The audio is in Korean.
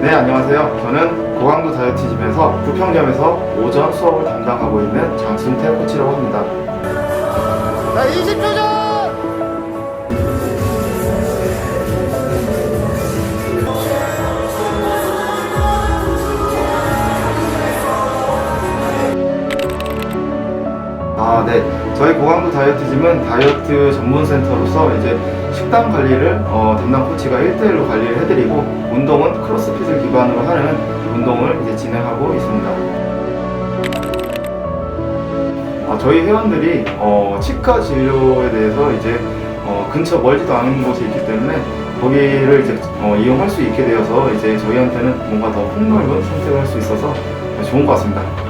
네 안녕하세요. 저는 고강도 다이어트집에서 부평점에서 오전 수업을 담당하고 있는 장순태 코치라고 합니다. 자 20초 전 아, 네. 저희 고강도 다이어트짐은 다이어트 전문 센터로서 이제 식단 관리를 어, 담당 코치가 1대1로 관리를 해드리고 운동은 크로스핏을 기반으로 하는 운동을 이제 진행하고 있습니다. 아, 저희 회원들이 어, 치과 진료에 대해서 이제 어, 근처 멀지도 않은 곳에 있기 때문에 거기를 이제 어, 이용할 수 있게 되어서 이제 저희한테는 뭔가 더 폭넓은 선택을 할 수 있어서 좋은 것 같습니다.